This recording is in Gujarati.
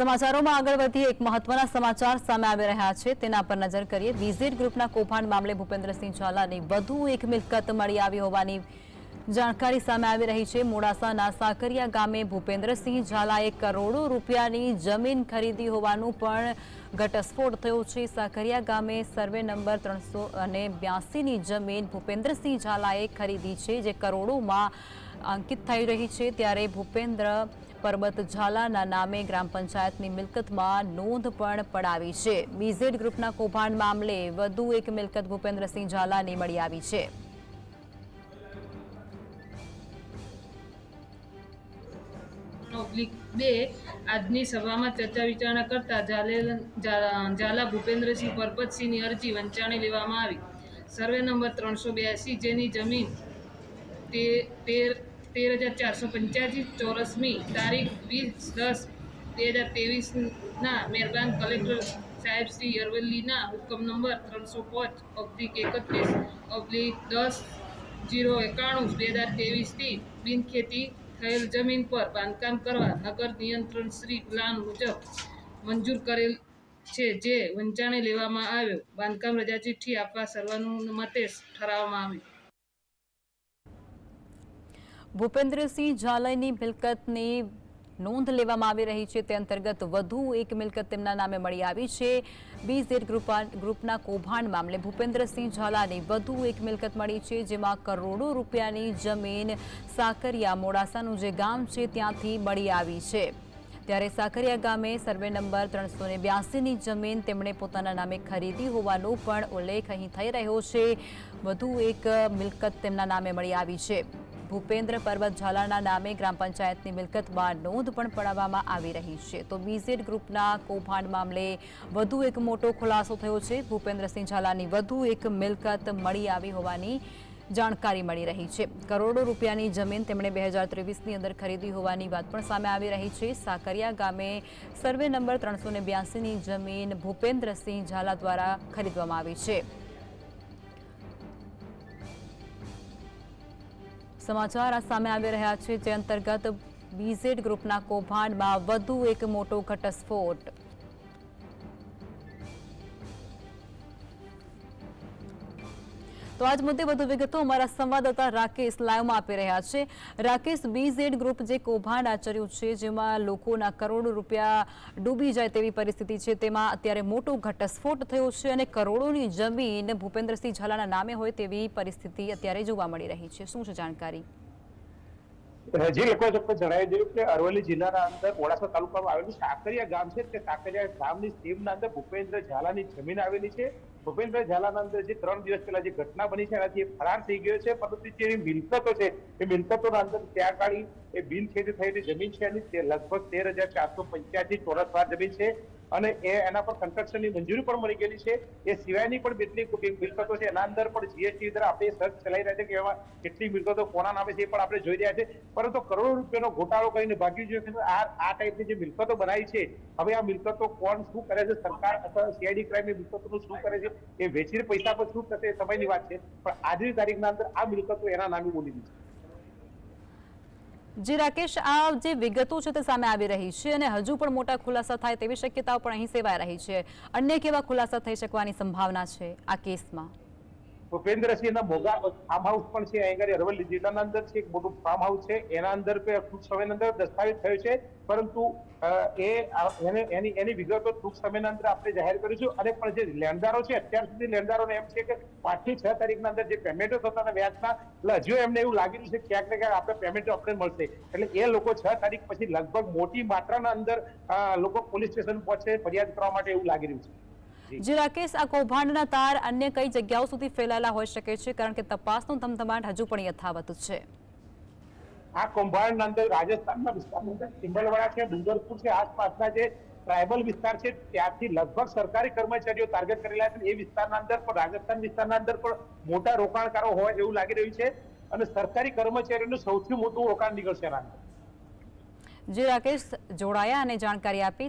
સમાચારોમાં આગળ વધીએ, એક મહત્વના સમાચાર સામે આવી રહ્યા છે. તેના પર નજર કરીએ. વિઝિટ ગ્રુપના કૌભાંડ મામલે ભૂપેન્દ્રસિંહ ઝાલાની વધુ એક મિલકત મળી આવી હોવાની જાણકારી સામે આવી રહી છે. મોડાસાના સાકરિયા ગામે ભૂપેન્દ્રસિંહ ઝાલાએ કરોડો રૂપિયાની જમીન ખરીદી હોવાનું પણ ઘટસ્ફોટ થયો છે. સાકરિયા ગામે સર્વે નંબર ત્રણસો અને બ્યાસીની જમીન ભૂપેન્દ્રસિંહ ઝાલાએ ખરીદી છે, જે કરોડોમાં અંકિત થઈ રહી છે ત્યારે ભૂપેન્દ્ર પરબત ઝાલાના નામે ગ્રામ પંચાયતની મિલકતમાં નોંધ પણ પડાવી છે. બીઝેડ ગ્રુપના કૌભાંડ મામલે વધુ એક મિલકત ભૂપેન્દ્રસિંહ ઝાલાની મળી આવી છે. બે, આજની સભામાં ચર્ચા વિચારણા કરતા ઝાલે- ઝાલા ભૂપેન્દ્રસિંહ પરપતસિંહની અરજી વંચાણી લેવામાં આવી. સર્વે નંબર ત્રણસો બ્યાસી, જેની જમીન તેર તેર હજાર ચારસો પંચ્યાસી ચોરસમી તારીખ વીસ દસ બે હજાર ત્રેવીસના મહેરબાન કલેક્ટર સાહેબ શ્રી અરવલ્લીના હુકમ નંબર ત્રણસો પાંચ ઓબ્લિક એકત્રીસ ઓબ્લિક દસ જીરો એકાણું બે હજાર ત્રેવીસથી બિનખેતી થયેલ જમીન પર બાંધકામ કરવા નગર નિયંત્રણ શ્રી પ્લાન મુજબ મંજૂર કરેલ છે જે વંચાણે લેવામાં આવ્યો. બાંધકામ રજા ચિઠ્ઠી આપવા સર્વાનુમતે ઠરાવવામાં આવ્યું ભૂપેન્દ્રસિંહ ઝાલાની મિલકતની નોંધ લેવામાં આવી રહી છે. તે અંતર્ગત વધુ એક મિલકત તેમના નામે મળી આવી છે. બીઝેડ ગ્રુપના કૌભાંડ મામલે ભૂપેન્દ્રસિંહ ઝાલાની વધુ એક મિલકત મળી છે, જેમાં કરોડો રૂપિયાની જમીન, સાકરિયા, મોડાસાનું જે ગામ છે, ત્યાંથી મળી આવી છે. ત્યારે સાકરિયા ગામે સર્વે નંબર ત્રણસો ને બ્યાસીની જમીન તેમણે પોતાના નામે ખરીદી હોવાનો પણ ઉલ્લેખ અહીં થઈ રહ્યો છે. વધુ એક મિલકત તેમના નામે મળી આવી છે. ભૂપેન્દ્ર પર્વત ઝાલાના નામે ગ્રામ પંચાયતની મિલકતમાં નોંધ પણ પડાવવામાં આવી રહી છે. તો બીઝેડ ગ્રુપના કૌભાંડ મામલે વધુ એક મોટો ખુલાસો થયો છે. ભૂપેન્દ્રસિંહ ઝાલાની વધુ એક મિલકત મળી આવી હોવાની જાણકારી મળી રહી છે. કરોડો રૂપિયાની જમીન તેમણે બે હજાર ત્રેવીસની અંદર ખરીદી હોવાની વાત પણ સામે આવી રહી છે. સાકરિયા ગામે સર્વે નંબર ત્રણસો બ્યાસીની જમીન ભૂપેન્દ્રસિંહ ઝાલા દ્વારા ખરીદવામાં આવી છે. સમાચાર આ સામે આવી રહ્યા છે જે અંતર્ગત બીઝેડ ગ્રુપના કૌભાંડમાં વધુ એક મોટો ઘટસ્ફોટ. તો આજ મુદ્દે વધુ વિગતો અમારા સંવાદદાતા રાકેશ લાઈવમાં આપી રહ્યા છે. રાકેશ બીઝેડ ગ્રુપ જે કૌભાંડ આચર્યું છે, જેમાં લોકોના કરોડો રૂપિયા ડૂબી જાય તેવી પરિસ્થિતિ છે, તેમાં અત્યારે મોટો ઘટસ્ફોટ થયો છે અને કરોડોની જમીન ભૂપેન્દ્રસિંહ ઝાલાના નામે હોય તેવી પરિસ્થિતિ અત્યારે જોવા મળી રહી છે. શું છે જાણકારી? જે લોકો ચોક્કસ જણાવી દઉં કે અરવલ્લી જિલ્લાના અંદર મોડાસા તાલુકામાં આવેલું સાકરિયા ગામ છે. તે સાકરિયા ગામની સીમના અંદર ભૂપેન્દ્ર ઝાલાની જમીન આવેલી છે. ભૂપેન્દ્ર અંદર જે ત્રણ દિવસ પહેલા જે ઘટના બની છે, એનાથી ફરાર થઈ ગયો છે, પરંતુ જે મિલકતો છે, એ મિલકતોના અંદર ત્યાં કાઢી એ બિનખેતી થયેલી જમીન છે, એની તે લગભગ તેર હજાર ચારસો પંચ્યાસી ચોરસ વાર જમીન છે અને એ એના પર કન્સ્ટ્રક્શનની મંજૂરી પણ મળી ગયેલી છે. એ સિવાયની પણ કેટલી મિલકતો છે, એના અંદર પણ જીએસટી દ્વારા આપણે સર્ચ ચલાવી રહ્યા છે કે એમાં કેટલી મિલકતો કોના નામે છે એ પણ આપણે જોઈ રહ્યા છે. પરંતુ કરોડો રૂપિયાનો ઘોટાળો કરીને ભાગી ગયો છે આ આ ટાઈપની જે મિલકતો બનાવી છે, હવે આ મિલકતો કોણ શું કરે છે? સરકાર અથવા સીઆઈડી એ મિલકતોનું શું કરે છે? એ વેચીને પૈસા પર શું થશે સમયની વાત છે. પણ આજની તારીખના અંદર આ મિલકતો એના નામે બોલી દીધી જી રાકેશ, આ જે વિગતો છે તે સામે આવી રહી છે અને હજુ પણ મોટા ખુલાસા થાય તેવી શક્યતાઓ પણ અહીં સેવાઈ રહી છે. અન્ય કેવા ખુલાસા થઈ શકવાની સંભાવના છે આ કેસમાં? ભૂપેન્દ્રસિંહના મોગા ફાર્મ હાઉસ પણ છે અહીંયા અરવલ્લી જિલ્લાના અંદર છે, એક મોટું ફાર્મ હાઉસ છે, એના અંદર ટૂંક સમયના અંદર દસ્તાવેજ થયો છે, પરંતુ એ એને, એની વિગતો ટૂંક સમયના અંદર આપણે જાહેર કરીશું, અને પણ જે લેણદારો છે, અત્યાર સુધી લેણદારોને એમ છે કે પાંચથી છ તારીખના અંદર જે પેમેન્ટો થતા હતા વ્યાજના, એટલે હજુ એમને એવું લાગી રહ્યું છે ક્યાંક ને ક્યાંક આપણે પેમેન્ટ આપણે મળશે, એટલે એ લોકો છ તારીખ પછી લગભગ મોટી માત્રાના અંદર લોકો પોલીસ સ્ટેશન પહોંચે ફરિયાદ કરવા માટે એવું લાગી રહ્યું છે. જી. રાકેશ આ કૌભાંડના તાર અન્ય કઈ જગ્યાઓ સુધી ફેલાયેલા હોઈ શકે છે? કારણ કે તપાસનો ધમધમાટ હજુ પણ યથાવત છે. આ કૌભાંડના અંદર રાજસ્થાનના વિસ્તારની અંદર સિંગલવાડા છે ડુંગરપુર છે આસપાસના જે ટ્રાયબલ વિસ્તાર છે ત્યાંથી લગભગ સરકારી કર્મચારીઓ ટાર્ગેટ કરેલા છે. એ વિસ્તારના અંદર પણ રાજસ્થાન વિસ્તારના અંદર પણ મોટા રોકાણકારો હોય એવું લાગી રહ્યું છે અને સરકારી કર્મચારીઓનું સૌથી મોટું રોકાણ નીકળશે એના અંદર. જે રાકેશ જોડાયા અને જાણકારી આપી